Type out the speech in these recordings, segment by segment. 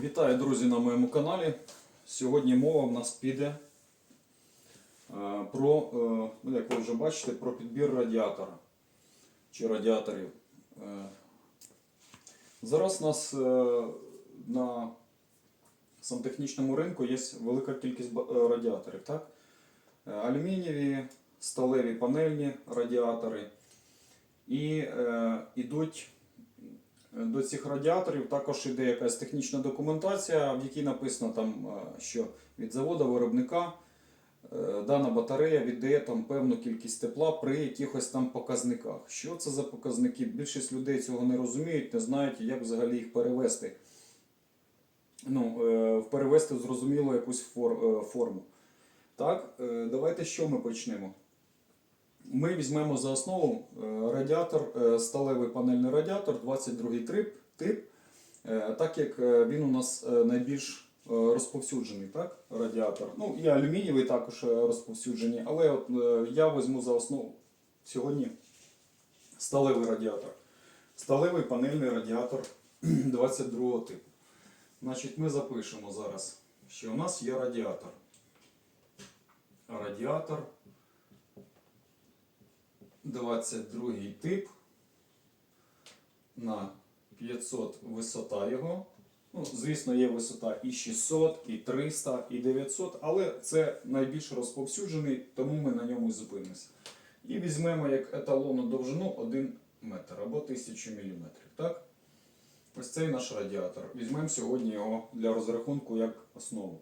Вітаю, друзі, на моєму каналі. Сьогодні мова в нас піде е, про, е, ну, як ви вже бачите, про підбір радіатора чи радіаторів. Е, Зараз у нас на сантехнічному ринку є велика кількість радіаторів. Так? Алюмінієві, сталеві панельні радіатори. І ідуть до цих радіаторів також іде якась технічна документація, в якій написано, там, е, що від заводу виробника е, дана батарея віддає там певну кількість тепла при якихось там показниках. Що це за показники? Більшість людей цього не розуміють, не знають, як взагалі їх перевести. Ну, е, перевести в зрозумілу якусь форму. Так, давайте що ми почнемо. Ми візьмемо за основу е, радіатор, е, сталевий панельний радіатор 22 тип, е, так як він у нас найбільш розповсюджений так, радіатор. Ну і алюмінієвий також розповсюджені, але от, я візьму за основу сьогодні сталевий радіатор. Сталевий панельний радіатор 22 типу. Значить, ми запишемо зараз, що у нас є радіатор. Радіатор 22 тип на 500 висота його. Ну, звісно, є висота і 600, і 300, і 900, але це найбільш розповсюджений, тому ми на ньому і зупинимося. І візьмемо як еталонну довжину 1 метр або 1000 мм. Так? Ось цей наш радіатор. Візьмемо сьогодні його для розрахунку як основу.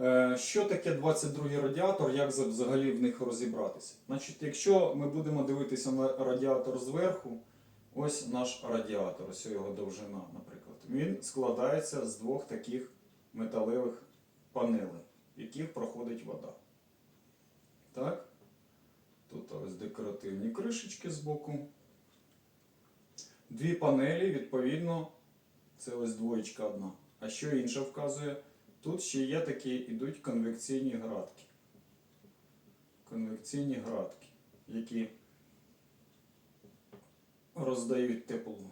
Е, Що таке 22-й радіатор, як взагалі в них розібратися? Значить, якщо ми будемо дивитися на радіатор зверху, ось наш радіатор, ось його довжина, наприклад. Він складається з двох таких металевих панелей, в яких проходить вода. Так? Тут ось декоративні кришечки з боку. Дві панелі, відповідно, це ось двоєчка одна. А що інша вказує? Тут ще є такі ідуть конвекційні градки. Конвекційні градки, які роздають тепло.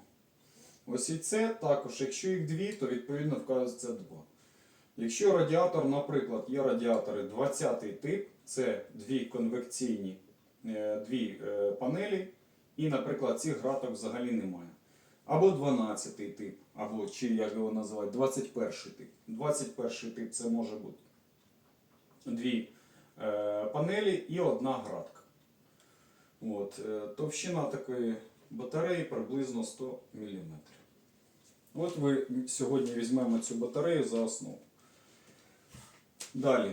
Ось і це також, якщо їх дві, то відповідно вказується два. Якщо радіатор, наприклад, є радіатори 20-й тип, це дві конвекційні е, дві е, панелі, і, наприклад, цих граток взагалі немає. Або 12-й тип, або чи як його називають, 21 тип. 21 тип це може бути дві е, панелі і одна градка. От, е, товщина такої батареї приблизно 100 мм. От ви сьогодні візьмемо цю батарею за основу. Далі.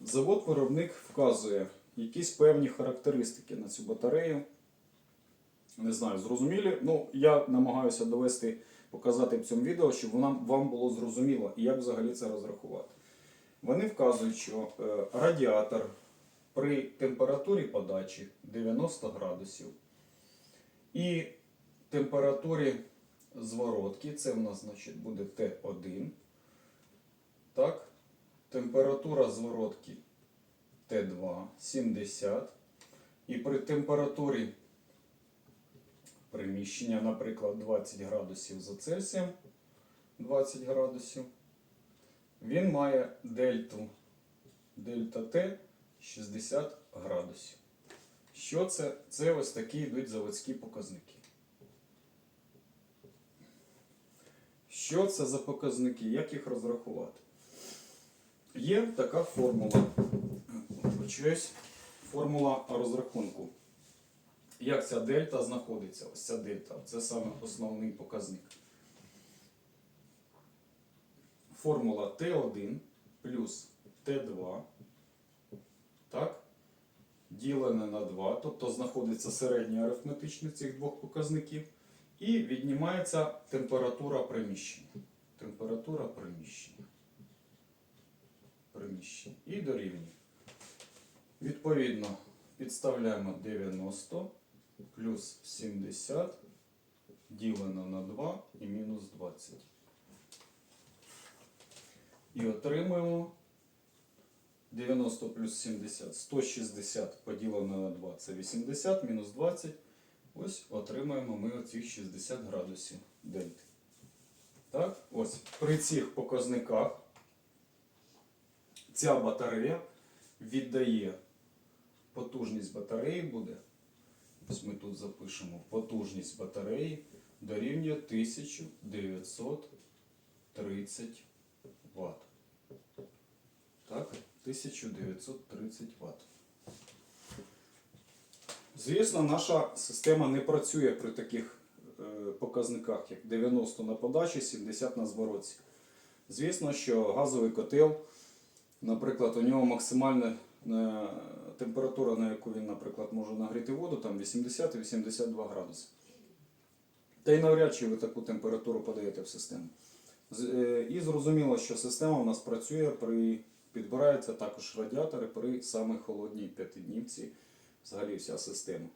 Завод-виробник вказує якісь певні характеристики на цю батарею. Не знаю, зрозумілі. Ну, я намагаюся довести, показати в цьому відео, щоб вона, вам було зрозуміло і як взагалі це розрахувати. Вони вказують, що е, радіатор при температурі подачі 90 градусів і температурі зворотки, це в нас значить, буде Т1. Так? Температура зворотки Т2 70. І при температурі приміщення, наприклад, 20 градусів за Цельсієм, 20 градусів, він має дельту дельта Т 60 градусів. Що це? Це ось такі йдуть заводські показники. Що це за показники? Як їх розрахувати? Є така формула. Почусь. Формула розрахунку. Як ця дельта знаходиться? Ось ця дельта. Це саме основний показник. Формула Т1 плюс Т2. Так? Ділене на 2, тобто знаходиться середнє арифметичне цих двох показників. І віднімається температура приміщення. Температура приміщення. Приміщення. І дорівнює. Відповідно, підставляємо 90 плюс 70 ділено на 2 і мінус 20. І отримуємо 90 плюс 70, 160 поділено на 2 це 80, мінус 20. Ось отримаємо ми оцих 60 градусів дельти. Так? Ось при цих показниках ця батарея віддає потужність батареї буде. Ось ми тут запишемо потужність батареї дорівнює 1930 Вт. Так, 1930 Вт. Звісно, наша система не працює при таких е, показниках, як 90 на подачі, 70 на зворотці. Звісно, що газовий котел, наприклад, у нього максимальна е, температура, на яку він, наприклад, може нагріти воду, там 80-82 градуси. Та й навряд чи ви таку температуру подаєте в систему. Е, І зрозуміло, що система у нас працює при підбираються також радіатори при самій холодній п'ятиднівці, взагалі вся система.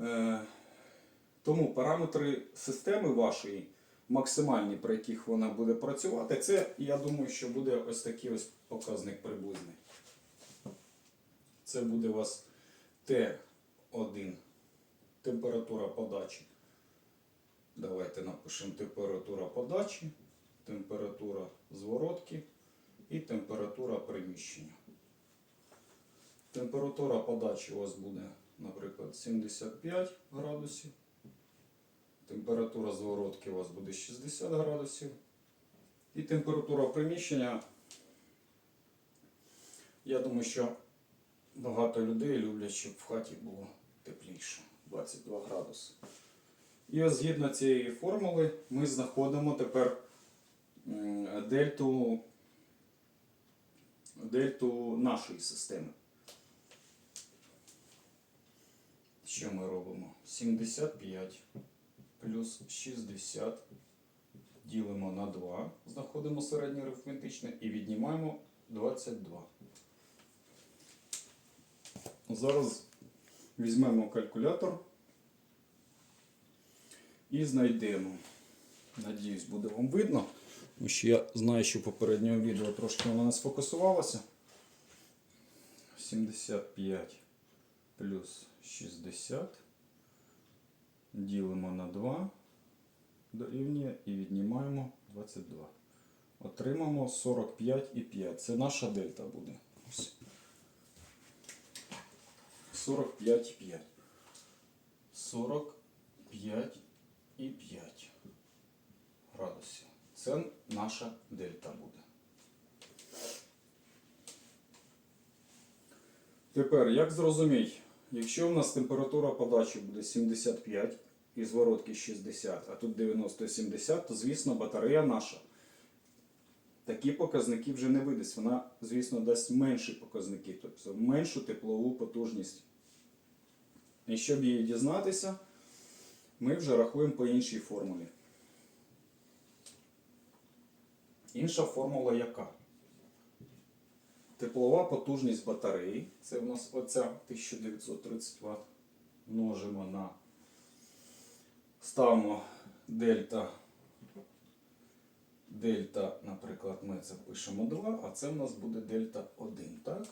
Е, Тому параметри системи вашої, максимальні, при яких вона буде працювати, це, я думаю, що буде ось такий ось показник приблизний. Це буде у вас Т1, температура подачі. Давайте напишемо температура подачі, температура зворотки і температура приміщення. Температура подачі у вас буде, наприклад, 75 градусів. Температура зворотки у вас буде 60 градусів. І температура приміщення. Я думаю, що багато людей люблять, щоб в хаті було тепліше 22 градуси. І ось згідно цієї формули ми знаходимо тепер дельту, дельту нашої системи. Що ми робимо? 75 плюс 60 ділимо на 2, знаходимо середнє арифметичне і віднімаємо 22. Зараз візьмемо калькулятор і знайдемо. Надіюсь, буде вам видно. Тому що я знаю, що в попередньому відео трошки воно не сфокусувалося. 75 плюс 60 ділимо на 2 дорівнює і віднімаємо 22. Отримаємо 45,5. Це наша дельта буде. Ось. 45,5. 45 і 5 градусів. Це наша дельта буде. Тепер, як зрозуміти, якщо у нас температура подачі буде 75 і зворотки 60, а тут 90-70, то звісно батарея наша. Такі показники вже не видасть. Вона, звісно, дасть менші показники, тобто меншу теплову потужність. І щоб її дізнатися, ми вже рахуємо по іншій формулі. Інша формула яка? Теплова потужність батареї, це в нас оця 1930 Вт, множимо на ставимо дельта. Дельта, наприклад, ми це пишемо 2, а це в нас буде дельта 1, так?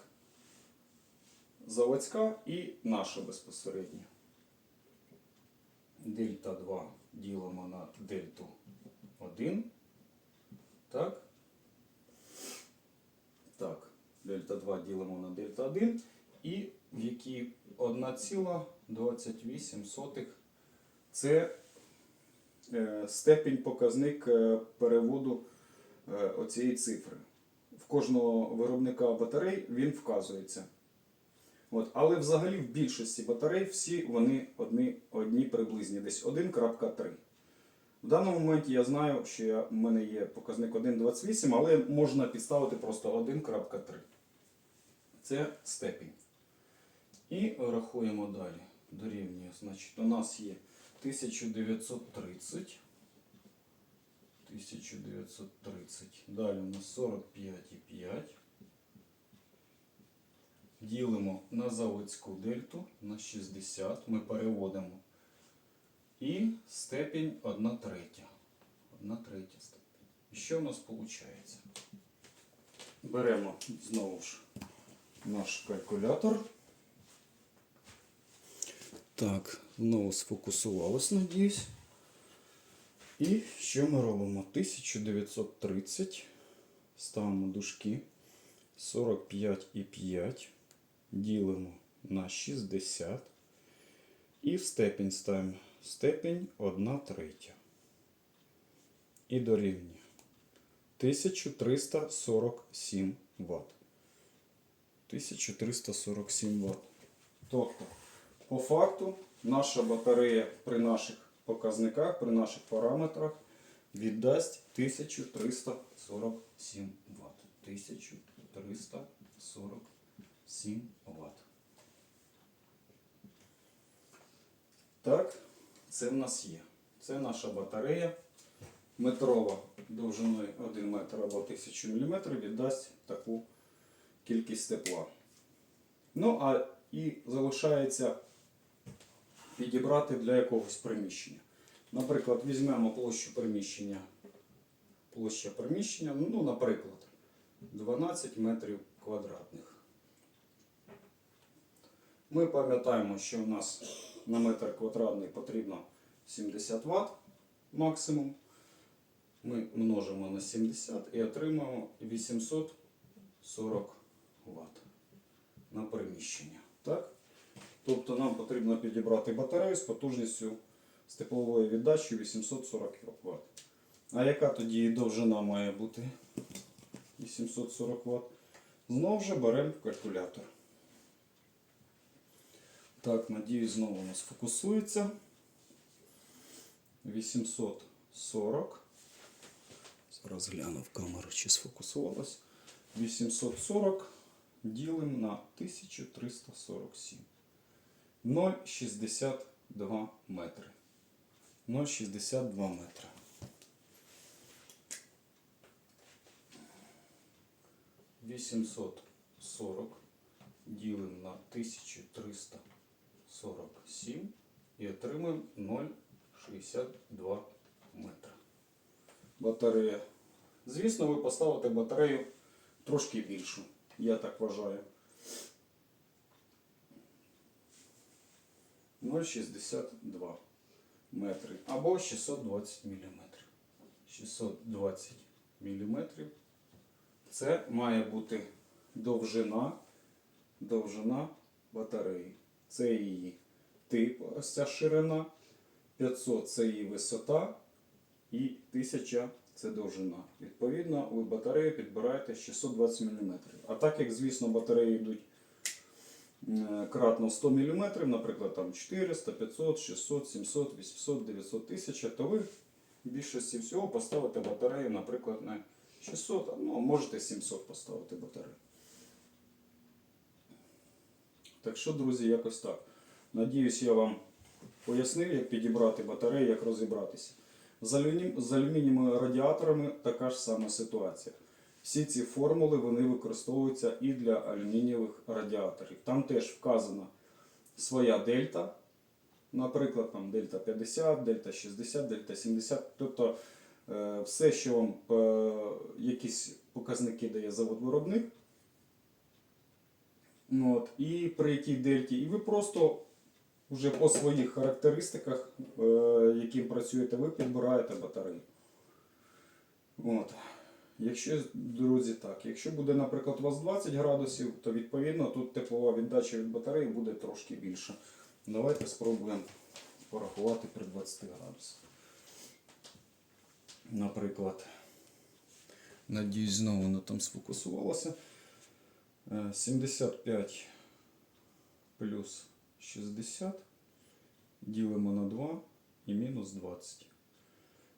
Заводська і наша безпосередньо. Дельта 2 ділимо на дельту 1. Так? Так. Дельта 2 ділимо на дельта 1. І в якій 1,28 це е, степінь показник е, переводу е, оцієї цифри. В кожного виробника батарей він вказується. От, але взагалі в більшості батарей всі вони одні, одні приблизні, десь 1.3. В даному моменті я знаю, що я, в мене є показник 1.28, але можна підставити просто 1.3. Це степінь. І рахуємо далі. Дорівнює. Значить, у нас є 1930. 1930. Далі у нас 45,5. Ділимо на заводську дельту на 60. Ми переводимо. І степінь 1 третя. 1 третя степінь. І що в нас виходить? Беремо знову ж наш калькулятор. Так, знову сфокусувалось, надіюсь. І що ми робимо? 1930. Ставимо дужки 45,5. Ділимо на 60. І в степінь ставимо степінь 1 третя. І дорівнює 1347 Вт. 1347 Вт. Тобто, по факту, наша батарея при наших показниках, при наших параметрах віддасть 1347 Вт. 1347 Вт. Так, це в нас є. Це наша батарея. Метрова довжиною 1 метр або 1000 мм віддасть таку кількість тепла. Ну, а і залишається підібрати для якогось приміщення. Наприклад, візьмемо площу приміщення. Площа приміщення, ну, наприклад, 12 метрів квадратних. Ми пам'ятаємо, що у нас на метр квадратний потрібно 70 Вт максимум. Ми множимо на 70 і отримаємо 840 Вт на приміщення. Так? Тобто нам потрібно підібрати батарею з потужністю з тепловою віддачею 840 Вт. А яка тоді довжина має бути 840 Вт? Знову ж беремо калькулятор. Так, надіюсь, знову у нас фокусується. 840. Зараз гляну в камеру, чи сфокусувалось. 840 ділимо на 1347. 0,62 метри. 0,62 метри. Вісімсот сорок ділимо на 1347 і отримаємо 0,62 метра. Батарея. Звісно, ви поставите батарею трошки більшу, я так вважаю. 0,62 метри або 620 мм. 620 мм. Це має бути довжина, довжина батареї. Це її тип, ось ця ширина. 500 це її висота і 1000 це довжина. Відповідно, ви батарею підбираєте 620 мм. А так як, звісно, батареї йдуть кратно 100 мм, наприклад, там 400, 500, 600, 700, 800, 900 1000, то ви в більшості всього поставите батарею, наприклад, на 600, ну, можете 700 поставити батарею. Так що, друзі, якось так. Надіюсь, я вам пояснив, як підібрати батарею, як розібратися. З, алюмі... з алюмінієвими радіаторами така ж сама ситуація. Всі ці формули вони використовуються і для алюмінієвих радіаторів. Там теж вказана своя дельта, наприклад, там дельта 50, дельта 60, дельта 70. Тобто е, все, що вам е, якісь показники дає завод-виробник. Ну, От, і при якій дельті, і ви просто вже по своїх характеристиках, е, яким працюєте, ви підбираєте батарею. От. Якщо, друзі, так, якщо буде, наприклад, у вас 20 градусів, то відповідно тут теплова віддача від батареї буде трошки більша. Давайте спробуємо порахувати при 20 градусах. Наприклад, надіюсь, знову воно там сфокусувалося. Е, 75 плюс 60 ділимо на 2 і мінус 20.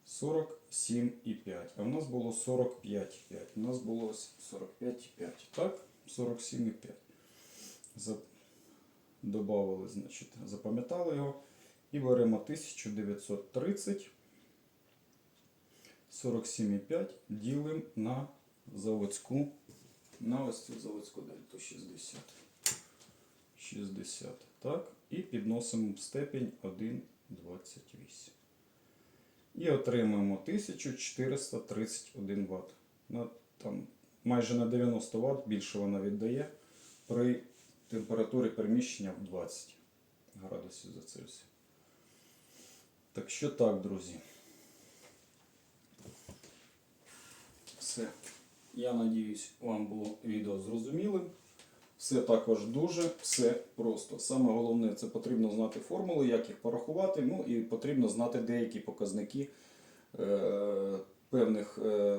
47,5. А в нас було 45,5. У нас було ось 45,5. Так? 47,5. За... Добавили, значить, запам'ятали його. І беремо 1930. 47,5 ділимо на заводську. На ось цю заводську дельту 60. 60. Так. І підносимо в степінь 1,28. І отримуємо 1431 Вт. На, там, майже на 90 Вт більше вона віддає при температурі переміщення в 20 градусів за Цельсія. Так що так, друзі. Все. Я надіюсь, вам було відео зрозумілим. Все також дуже все просто. Саме головне це потрібно знати формули, як їх порахувати. Ну і потрібно знати деякі показники е, певних е,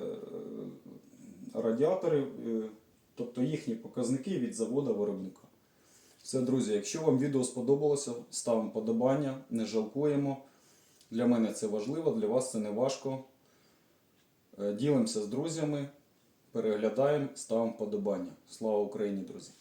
радіаторів, е, тобто їхні показники від заводу виробника. Все, друзі, якщо вам відео сподобалося, ставимо подобання, не жалкуємо. Для мене це важливо, для вас це не важко. Е, Ділимося з друзями, переглядаємо, ставимо вподобання. Слава Україні, друзі!